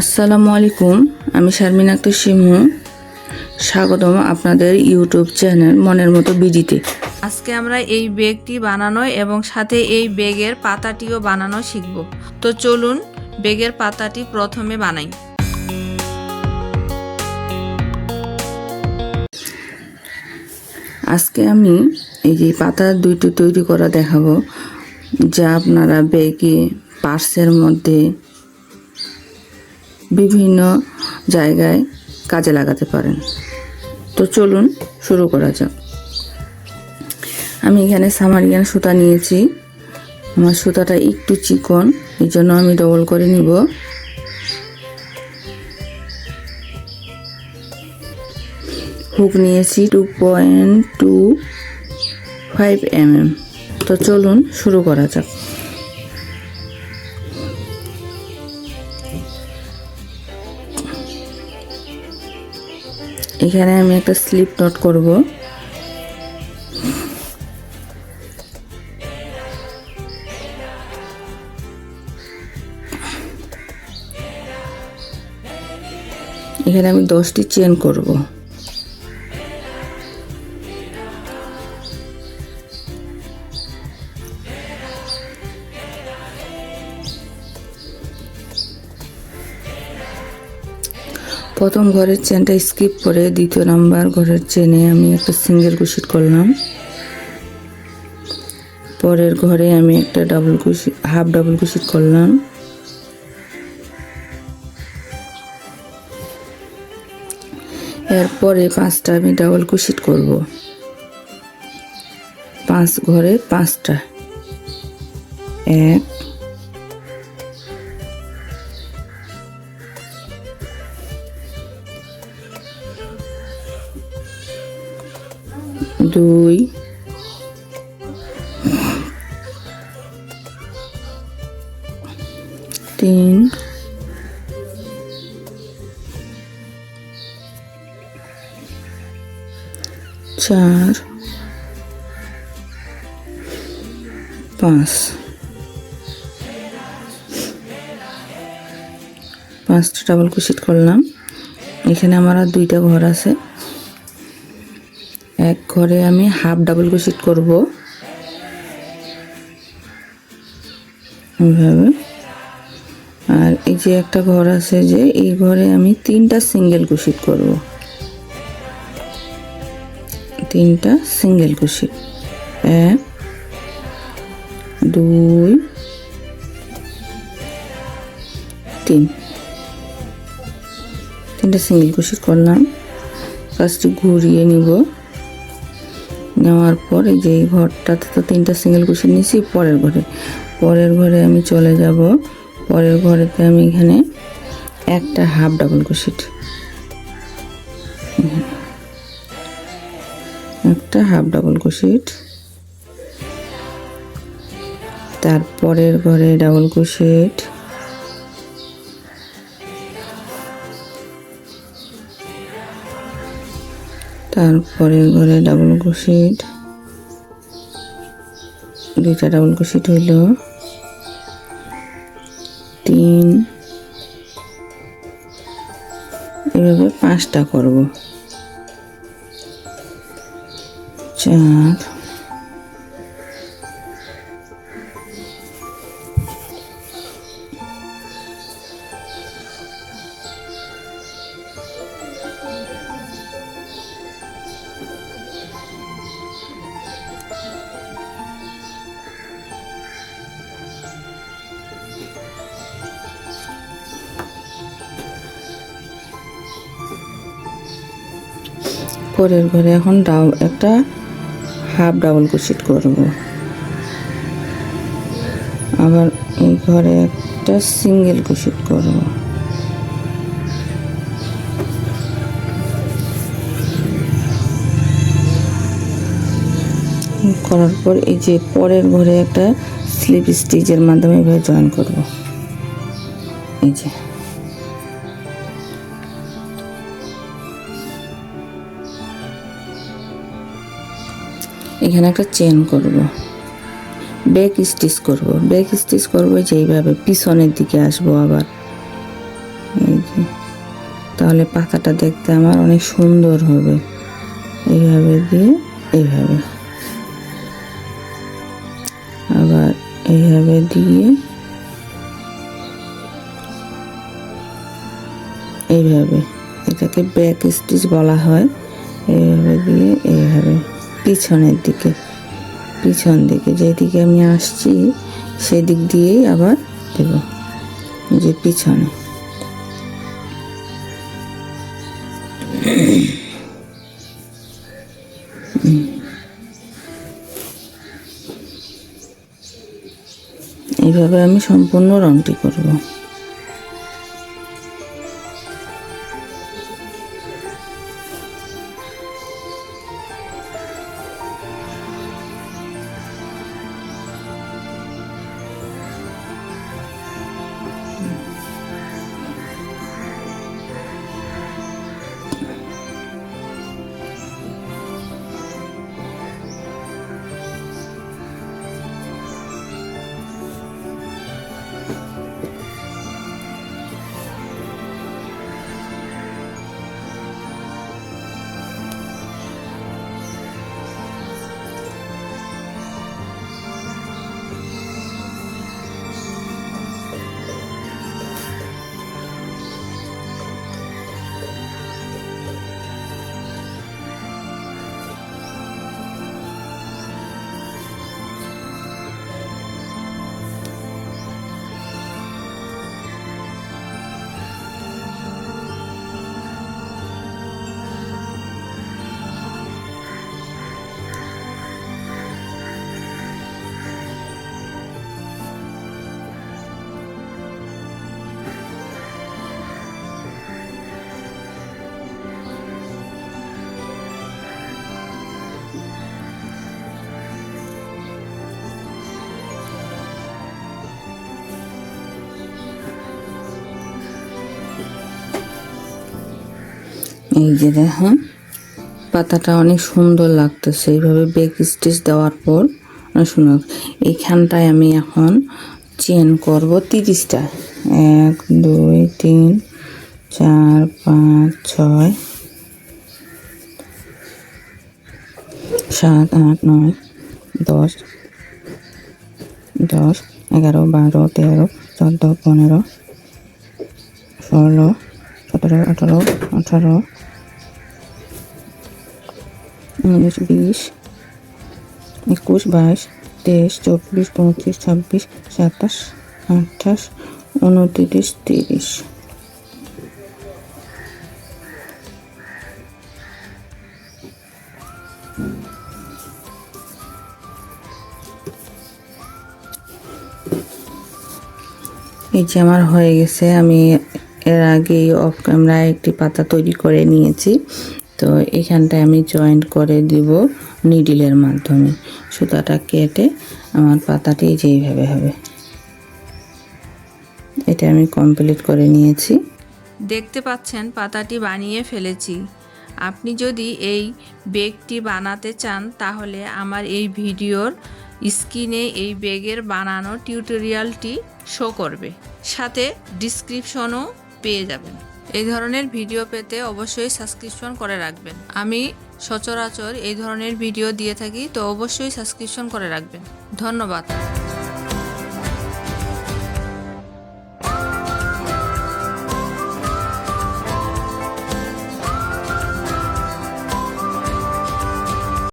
আসসালামু আলাইকুম আমি শারমিন আক্তার সিংহ। স্বাগতম আপনাদের ইউটিউব চ্যানেল মনের মতো বিডিতে আজকে আমরা এই ব্যাগটি বানানো এবং সাথে এই ব্যাগের পাতাটিও বানানো শিখব। তো চলুন ব্যাগের পাতাটি প্রথমে বানাই। আজকে আমি এই যে পাতা দুইটি তৈরি করা দেখাবো যা আপনারা ব্যাগে পার্সের মধ্যে বিভিন্ন জায়গায় কাজে লাগাতে পারেন। তো চলুন শুরু করা যাক। আমি এখানে সামারিয়ান সুতা নিয়েছি। আমার সুতাটা একটু চিকন, এই জন্য আমি ডবল করে নিব। হুক নিয়েছি two point two five M তো চলুন শুরু করা যাক। এখানে আমি একটা স্লিপ নট করব। এখানে আমি দশটি চেন করব। প্রথম ঘরের চেনটা স্কিপ করে দ্বিতীয় নাম্বার ঘরের চেনে আমি একটা সিঙ্গেল কুশিট করলাম। পরের ঘরে আমি একটা ডাবল কুশি হাফ ডাবল কুশিট করলাম। এরপরে পাঁচটা আমি ডাবল কুশিট করব। পাঁচ ঘরে পাঁচটা। এক দুই তিন চার পাঁচ। পাঁচটা ডাবল কুশিট করলাম। এখানে আমার আর দুইটা ঘর আছে। এক ঘরে আমি হাফ ডাবল ক্রোশেট করব। এইভাবে। আর এই যে একটা ঘর আছে যে, এই ঘরে আমি তিনটা সিঙ্গেল ক্রোশেট করব। তিনটা সিঙ্গেল ক্রোশেট এক, দুই, তিন। তিনটা সিঙ্গেল ক্রোশেট করলাম। ফার্স্ট ঘুরিয়ে নিব। নেওয়ার পর যে এই ঘরটাতে তো তিনটা সিঙ্গেল কুশি নিয়েছি, পরের ঘরে। পরের ঘরে আমি চলে যাব। পরের ঘরেতে আমি এখানে একটা হাফ ডাবল কুশিট একটা হাফ ডাবল কুশিট তারপরের ঘরে ডাবল কুশিট তারপরে ঘরে ডাবল কুশিট দুইটা ডাবল কুশিট হইল। তিন। এভাবে পাঁচটা করব। চার। পরের ঘরে এখন ডাউ একটা হাফ ডাবল কুশিট করব। আবার এই ঘরে একটা সিঙ্গেল কুশিট করব। করার পর এই যে পরের ঘরে একটা স্লিপ স্টিচের মাধ্যমে এভাবে জয়েন করব। এই যে। এখানে একটা চেন করব। ব্যাক স্টিচ করব। ব্যাক স্টিচ করব, যেইভাবে পিছনের দিকে আসব আবার। এই যে। তাহলে পাতাটা দেখতে আমার অনেক সুন্দর হবে। এইভাবে দিয়ে এইভাবে। আবার এইভাবে দিয়ে এইভাবে। এটাকে ব্যাক স্টিচ বলা হয়। এইভাবে দিয়ে এইভাবে। পিছনের দিকে, পিছন দিকে। যেদিকে আমি আসছি, সেদিক দিয়েই আবার দেব, যে পিছনে। এইভাবে আমি সম্পূর্ণ রংটি করব। এই যে দেখেন, পাতাটা অনেক সুন্দর লাগতেছে। এইভাবে বেক স্টিচ দেওয়ার পর, অনেক সুন্দর। এইখানটায় আমি এখন চেন করব তিরিশটা। এক, দুই, তিন, চার, পাঁচ, ছয়, সাত, আট, নয়, দশ দশ, এগারো, বারো, তেরো, চোদ্দ, পনেরো, ষোলো, সতেরো, আঠারো আঠারো উনিশ বিশ, একুশ, বাইশ, তেইশ, চব্বিশ, পঁচিশ, ছাব্বিশ, সাতাশ, আঠাশ, উনত্রিশ, তিরিশ। এই যে আমার হয়ে গেছে, আমি এর আগে অফ ক্যামেরায় একটি পাতা তৈরি করে নিয়েছি। তো এখানটায় আমি জয়েন্ট করে দিব নিডিলের মাধ্যমে। সুতাটা কেটে আমার পাতাটি যেইভাবে হবে। এটা আমি কমপ্লিট করে নিয়েছি। দেখতে পাচ্ছেন, পাতাটি বানিয়ে ফেলেছি। আপনি যদি এই বেগটি বানাতে চান, তাহলে আমার এই ভিডিওর স্ক্রিনে এই বেগের বানানো টিউটোরিয়ালটি শো করবে। সাথে ডিসক্রিপশনও পেয়ে যাবেন। এই ধরনের ভিডিও পেতে অবশ্যই সাবস্ক্রিপশন করে রাখবেন। আমি সচরাচর এই ধরনের ভিডিও দিয়ে থাকি, তো অবশ্যই সাবস্ক্রিপশন করে রাখবেন। ধন্যবাদ।